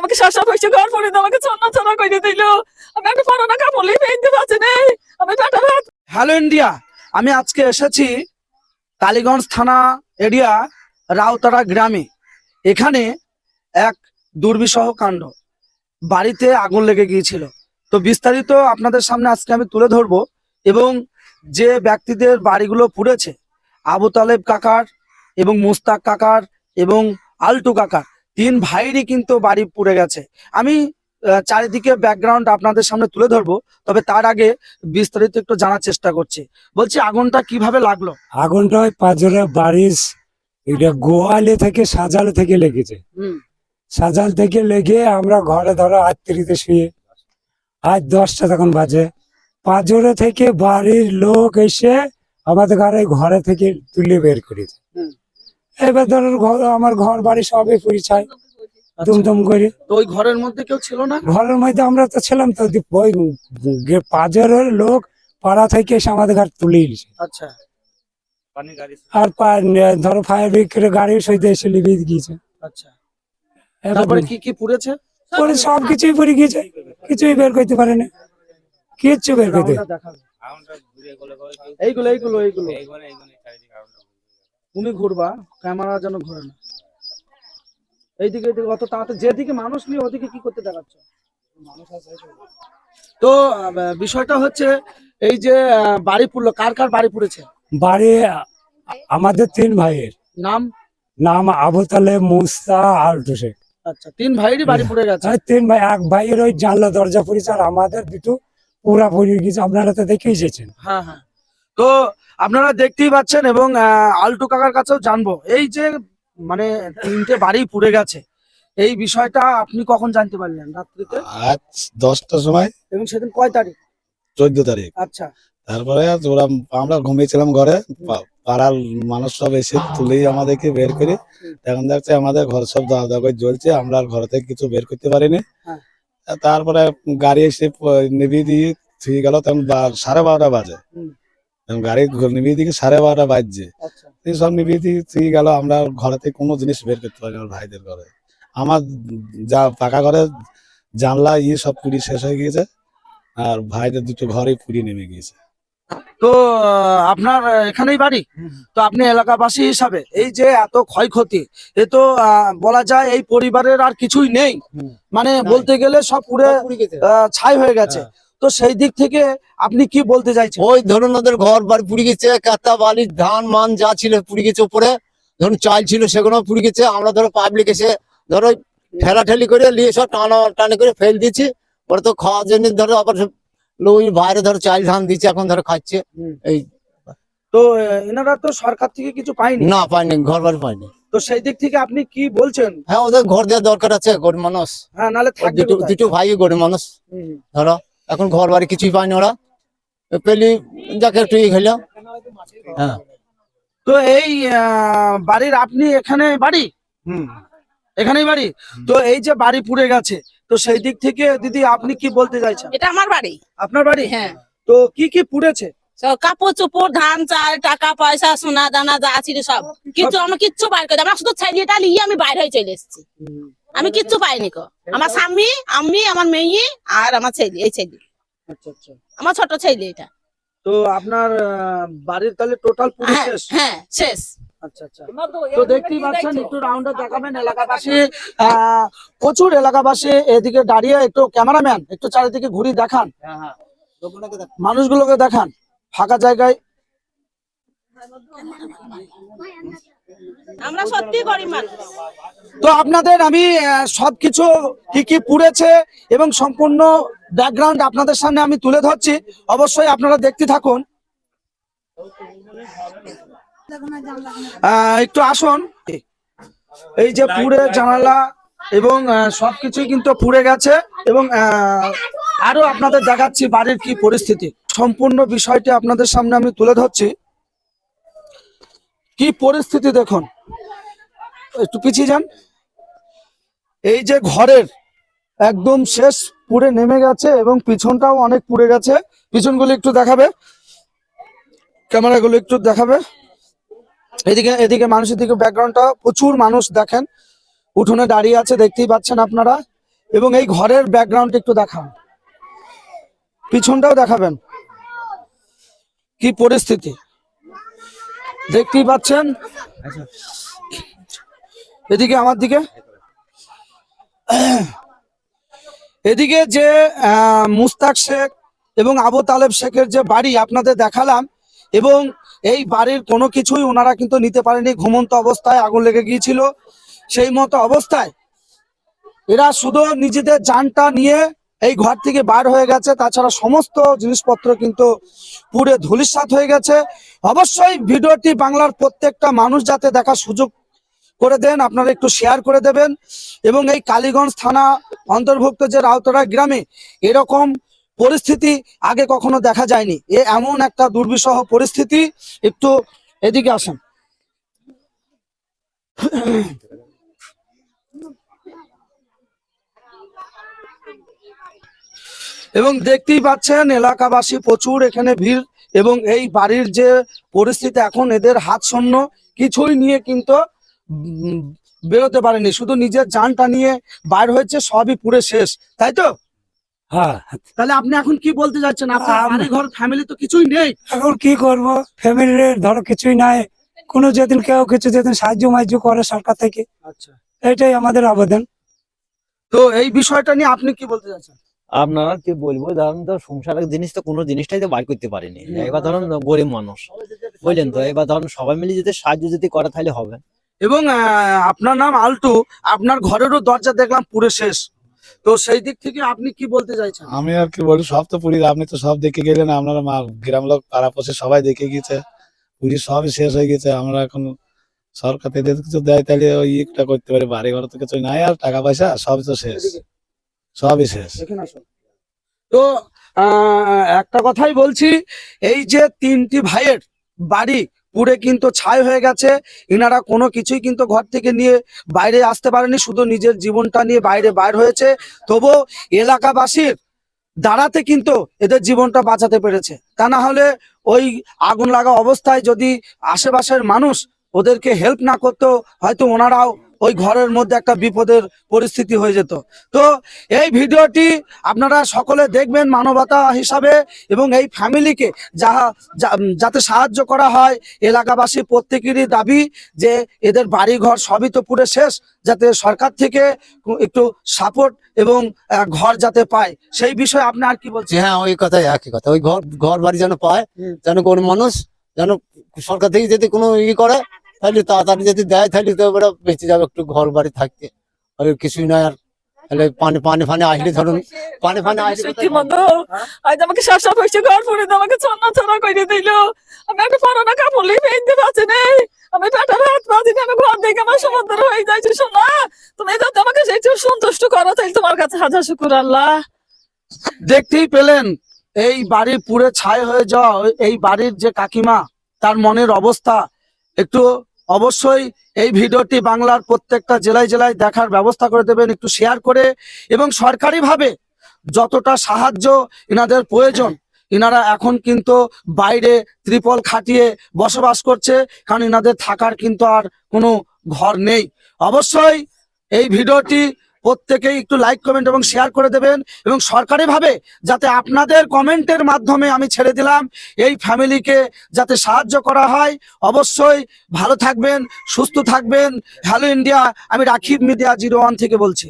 আমাকে শাসা পয়সা ঘর দিয়ে আমাকে চন্না চন্না করে দিল। আমি একটা নেই আমি ভাত হ্যালো ইন্ডিয়া আমি আজকে এসেছি কালীগঞ্জ থানা এরিয়া, রাউতারা গ্রামে। এখানে এক দুর্বিষহ কাণ্ড। বাড়িতে আগুন লেগে গিয়েছিল। তো বিস্তারিত আপনাদের সামনে আজকে আমি তুলে ধরবো এবং যে ব্যক্তিদের বাড়িগুলো পুড়েছে আবু তালেব কাকার এবং মুস্তাক কাকার এবং আলটু কাকার তিন ভাইরই কিন্তু বাড়ি পুড়ে গেছে। আমি চারিদিকে ব্যাকগ্রাউন্ড আপনাদের সামনে তুলে ধরবো তবে তার আগে বিস্তারিত একটু জানার চেষ্টা করছি। বলছি আগুনটা কীভাবে লাগল? আগুনটা ওই পাঁচরে বাড়ির এটা গোয়ালে থেকে সাজাল থেকে লেগেছে। হুম। সাজাল থেকে লেগে আমরা ঘরে ধরো আত্মীয়তে শুয়ে আজ দশটা তখন বাজে। পাঁচরে থেকে বাড়ির লোক এসে আমাদের ঘরে ঘরে থেকে তুলে বের করেছে। এবার ধরো ঘর আমার ঘর বাড়ি সবই পরিচয়। আচ্ছা। দুমদম করে। তো ওই ঘরের মধ্যে কেউ ছিল না? ঘরের মধ্যে আমরা তো ছিলাম তো ওই পাঁচরের লোক পাড়া থেকে এসে আমাদের ঘর তুলে আচ্ছা। আর ধরো ফায়ার ব্রিগেডের গাড়ির সহিত এসে লিখে গিয়েছে আচ্ছা। এবার তারপরে কি কি পুড়েছে? পরে সব কিছুই পড়ে গিয়েছে। কিছুই বের করতে পারে না। কিচ্ছু বের করতে। এইগুলো এইগুলো এইগুলো। তুমি ঘুরবা ক্যামেরা যেন ঘুরে না। এইদিকে এইদিকে অত তাড়াতাড়ি যেদিকে মানুষ নিয়ে ওদিকে কি করতে দেখাচ্ছ? তো বিষয়টা হচ্ছে এই যে বাড়ি পুড়লো কার কার বাড়ি পুড়েছে? বাড়ি আমাদের তিন ভাইয়ের। নাম? নাম আবু তালে মুস্তা শেখ। আচ্ছা তিন ভাইয়েরই বাড়ি পুড়ে গেছে। তিন ভাই এক ভাইয়ের ওই জানলা দরজা পড়েছে আর আমাদের দুটো পুরা পড়ে গেছে। আপনারা তো দেখে এসেছেন। হ্যাঁ হ্যাঁ। তো আপনারা দেখতেই পাচ্ছেন এবং আলটু কাকার কাছেও জানব। এই যে মানে তিনটে বাড়ি পুড়ে গেছে এই বিষয়টা আপনি কখন জানতে পারলেন রাত্রিতে? আজ দশটার সময়। এবং সেদিন কয় তারিখ? চোদ্দ তারিখ। আচ্ছা। তারপরে ওরা আমরা ঘুমিয়েছিলাম ঘরে পাড়ার মানুষ সব এসে তুলেই আমাদেরকে বের করে এখন দেখছে আমাদের ঘর সব দাওয়া দাওয়া করে জ্বলছে আমরা ঘর থেকে কিছু বের করতে পারিনি। হ্যাঁ। তারপরে গাড়ি এসে নিভিয়ে দিয়ে থুয়ে গেল তখন সাড়ে বারোটা বাজে। গাড়ি নিভিয়ে দিকে সাড়ে বারোটা বাজছে। আচ্ছা। এই সব নিভিয়ে দিয়ে গেল আমরা ঘরে থেকে কোনো জিনিস বের করতে পারিনি আমার ভাইদের ঘরে। আমার যা পাকা ঘরে জানলা ইয়ে সব পুড়ি শেষ হয়ে গিয়েছে আর ভাইদের দুটো ঘরেই পুড়ি নেমে গিয়েছে। তো আপনার এখানেই বাড়ি? তো আপনি এলাকাবাসী হিসাবে এই যে এত ক্ষয়ক্ষতি এ তো আহ, বলা যায় এই পরিবারের আর কিছুই নেই। মানে বলতে গেলে সব পুরে ছাই হয়ে গেছে। তো সেই দিক থেকে আপনি কি বলতে চাইছেন? ওই ধরুন ওদের ঘর বাড়ি পুড়ে গেছে কাতা বালি ধান মান যা ছিল পুড়ে গেছে উপরে। ধরুন চাল ছিল সেগুলো পুড়ে গেছে। আমরা ধরো পাবলিক এসে ধরো ঠেলা ঠেলি করে নিয়ে সব টানা টানি করে ফেল দিচ্ছি পরে তো খাওয়ার জন্য ধরো আবার লোক বাইরে ধরো চাল ধান দিচ্ছে এখন ধরো খাচ্ছে। এই তো এনারা তো সরকার থেকে কিছু পায়নি? না পাইনি ঘর বাড়ি পাইনি তো সেই দিক থেকে আপনি কি বলছেন? হ্যাঁ ওদের ঘর দেওয়ার দরকার আছে গরিব মানুষ। হ্যাঁ নাহলে দুটো ভাই গরিব মানুষ। ধরো এখন ঘর বাড়ি কিছুই পায়নি ওরা। পেলি যাকে একটু ই খেলো। হ্যাঁ। তো এই আহ, বাড়ির আপনি এখানে বাড়ি? এখানেই বাড়ি? তো এই যে বাড়ি পুড়ে গেছে তো সেই দিক থেকে দিদি আপনি কি বলতে চাইছেন? এটা আমার বাড়ি। আপনার বাড়ি? হ্যাঁ। তো কি কি পুড়েছে? কাপড় চোপড় ধান চাল টাকা পয়সা সোনা দানা যা ছিল সব। কিছু আমি কিচ্ছু বাইর করে আমার শুধু ছেলেটা নিয়ে আমি বাইরে হয়ে চলে এসেছি। আমি কিচ্ছু পাইনি কো। আমার স্বামী আমি আমার মেয়ে আর আমার ছেলে এই ছেলে। আচ্ছা আচ্ছা। আমার ছোট ছেলে এটা। তো আপনার আহ, বাড়ির তাহলে টোটাল পুরো হ্যাঁ শেষ? হ্যাঁ শেষ। পাচ্ছেন একটু রাউন্ডে দেখাবেন এলাকাবাসী। আহ, প্রচুর এলাকাবাসী এদিকে দাঁড়িয়ে একটু ক্যামেরাম্যান একটু চারিদিকে ঘুরি দেখান। মানুষগুলোকে দেখান। ফাঁকা জায়গায় তো আপনাদের আমি সবকিছু কি কি পুড়েছে এবং সম্পূর্ণ ব্যাকগ্রাউন্ড আপনাদের সামনে আমি তুলে ধরছি। অবশ্যই আপনারা দেখতে থাকুন। একটু আসুন। এই যে পুড়ে জানালা এবং সবকিছুই কিন্তু পুড়ে গেছে এবং আরও আপনাদের দেখাচ্ছি বাড়ির কি পরিস্থিতি। সম্পূর্ণ বিষয়টি আপনাদের সামনে আমি তুলে ধরছি। কি পরিস্থিতি দেখুন। একটু পিছিয়ে যান। এই যে ঘরের একদম শেষ পুড়ে নেমে গেছে এবং পিছনটাও অনেক পুড়ে গেছে। পিছনগুলো একটু দেখাবে। ক্যামেরাগুলো একটু দেখাবে। এদিকে এদিকে মানুষের দিকে ব্যাকগ্রাউন্ডটা প্রচুর মানুষ দেখেন। উঠোনে দাঁড়িয়ে আছে, দেখতেই পাচ্ছেন আপনারা। এবং এই ঘরের ব্যাকগ্রাউন্ড একটু দেখান। পিছনটাও দেখাবেন। কি পরিস্থিতি? দেখতেই পাচ্ছেন? এদিকে আমার দিকে? এদিকে যে মুস্তাক শেখ এবং আবু তালেব শেখের যে বাড়ি আপনাদের দেখালাম এবং এই বাড়ির কোনো কিছুই ওনারা কিন্তু নিতে পারেনি, ঘুমন্ত অবস্থায় আগুন লেগে গিয়েছিল। সেই মতো অবস্থায় এরা শুধু নিজেদের যানটা নিয়ে এই ঘর থেকে বার হয়ে গেছে। তাছাড়া সমস্ত জিনিসপত্র কিন্তু পুড়ে ধুলিসাৎ হয়ে গেছে। অবশ্যই ভিডিওটি বাংলার প্রত্যেকটা মানুষ যাতে দেখার সুযোগ করে দেন, আপনারা একটু শেয়ার করে দেবেন। এবং এই কালীগঞ্জ থানা অন্তর্ভুক্ত যে রাউতরা গ্রামে এরকম পরিস্থিতি আগে কখনো দেখা যায়নি। এ এমন একটা দুর্বিষহ পরিস্থিতি। একটু এদিকে আসেন। এবং দেখতেই পাচ্ছেন এলাকাবাসী প্রচুর এখানে ভিড় এবং এই বাড়ির যে পরিস্থিতি এখন এদের হাত শূন্য কিছুই নিয়ে কিন্তু বেরোতে পারেনি। শুধু নিজের যানটা নিয়ে বাইর হয়েছে সবই পুরে শেষ। তাই তো? হ্যাঁ। তাহলে আপনি এখন কি বলতে যাচ্ছেন আপনার আম- ঘর ফ্যামিলি তো কিছুই নেই। এখন কি করব? ফ্যামিলির ধরো কিছুই নাই। কোনো যেদিন কেউ কিছু যেদিন সাহায্য মাহায্য করে সরকার থেকে। আচ্ছা। এটাই আমাদের আবেদন। তো এই বিষয়টা নিয়ে আপনি কি বলতে যাচ্ছেন আপনারা কি বলব ধরুন তো সংসারের জিনিস তো কোনো জিনিসটাই তো বার করতে পারেনি। এবার ধরুন গরিব মানুষ বুঝলেন তো? এবার ধরুন সবাই মিলে যদি সাহায্য যদি করে তাহলে হবে। এবং আহ, আপনার নাম আলটু আপনার ঘরেরও দরজা দেখলাম পুরে শেষ। তো সেই দিক থেকে আপনি কি বলতে চাইছেন? আমি আর কি বলি সব তো পুরী আপনি তো সব দেখে গেলেন আপনারা মা গ্রাম লোক পাড়াপড়শি সবাই দেখে গেছে। পুরী সবই শেষ হয়ে গেছে আমরা এখন সরকার থেকে কিছু দেয় তাহলে ওই ইটা করতে পারি বাড়ি ঘর তো কিছু নাই আর টাকা পয়সা সব তো শেষ। সবই শেষ। তো একটা কথাই বলছি এই যে তিনটি ভাইয়ের বাড়ি পুরে কিন্তু ছাই হয়ে গেছে ইনারা কোনো কিছুই কিন্তু ঘর থেকে নিয়ে বাইরে আসতে পারেনি শুধু নিজের জীবনটা নিয়ে বাইরে বাইর হয়েছে। তবু এলাকাবাসীর দাঁড়াতে কিন্তু এদের জীবনটা বাঁচাতে পেরেছে। তা না হলে ওই আগুন লাগা অবস্থায় যদি আশেপাশের মানুষ ওদেরকে হেল্প না করতো হয়তো ওনারাও ওই ঘরের মধ্যে একটা বিপদের পরিস্থিতি হয়ে যেত। তো এই ভিডিওটি আপনারা সকলে দেখবেন মানবতা হিসাবে এবং এই ফ্যামিলিকে যাহা যাতে সাহায্য করা হয় এলাকাবাসী প্রত্যেকেরই দাবি যে এদের বাড়ি ঘর সবই তো পুরো শেষ যাতে সরকার থেকে একটু সাপোর্ট এবং ঘর যাতে পায়। সেই বিষয়ে আপনি আর কি বলছেন? হ্যাঁ ওই কথাই একই কথা। ওই ঘর ঘর বাড়ি যেন পায় যেন গরিব মানুষ যেন সরকার থেকে যদি কোনো ই করে তাহলে তাড়াতাড়ি যদি দেয় তাহলে তো ওরা বেঁচে যাবে একটু ঘর বাড়ি থাকতে আর কিছুই নয় আর তাহলে পানি পানি ফানি আসলে ধরুন পানি ফানি আসলে আজ আমাকে শাসা ঘর পড়ে দিয়ে আমাকে ছন্না ছড়া করে দিল। আমি একটা পরানা কাপড় লিয়ে পেনতে পারছি নেই আমি পেটের হাত পাচ্ছি না আমি ঘর দেখে আমার সমুদ্র হয়ে যাইছে শোনা। তুমি যাতে আমাকে সেই সন্তুষ্ট করো তাই তোমার কাছে হাজার শুকুর আল্লাহ। দেখতেই পেলেন এই বাড়ি পুরে ছাই হয়ে যাওয়া এই বাড়ির যে কাকিমা তার মনের অবস্থা একটু অবশ্যই এই ভিডিওটি বাংলার প্রত্যেকটা জেলায় জেলায় দেখার ব্যবস্থা করে দেবেন, একটু শেয়ার করে এবং সরকারিভাবে যতটা সাহায্য এনাদের প্রয়োজন, এনারা এখন কিন্তু বাইরে ত্রিপল খাটিয়ে বসবাস করছে, কারণ এনাদের থাকার কিন্তু আর কোনো ঘর নেই। অবশ্যই এই ভিডিওটি প্রত্যেকেই একটু লাইক কমেন্ট এবং শেয়ার করে দেবেন এবং সরকারিভাবে যাতে আপনাদের কমেন্টের মাধ্যমে আমি ছেড়ে দিলাম, এই ফ্যামিলিকে যাতে সাহায্য করা হয়। অবশ্যই ভালো থাকবেন, সুস্থ থাকবেন। হ্যালো ইন্ডিয়া আমি রাখিব মিডিয়া জিরো ওয়ান থেকে বলছি।